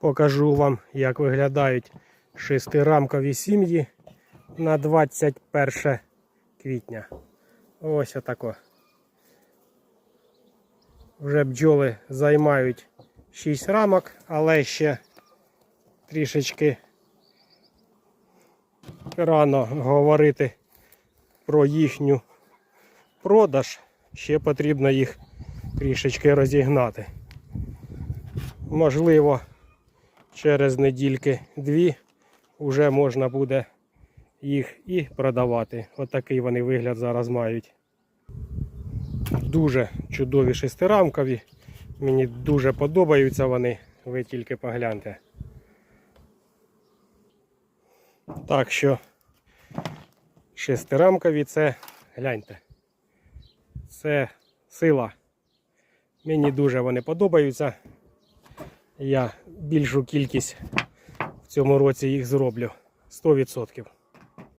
Покажу вам, як виглядають шестирамкові сім'ї на 21 квітня. Ось отако. Вже бджоли займають 6 рамок, але ще трішечки рано говорити про їхню продаж. Ще потрібно їх трішечки розігнати. Можливо, через недільки дві вже можна буде їх і продавати. Отакий вони вигляд зараз мають. Дуже чудові шестирамкові. Мені дуже подобаються вони. Ви тільки погляньте. Так що шестирамкові це гляньте. Це сила. Мені дуже вони подобаються. Я більшу кількість в цьому році їх зроблю 100%.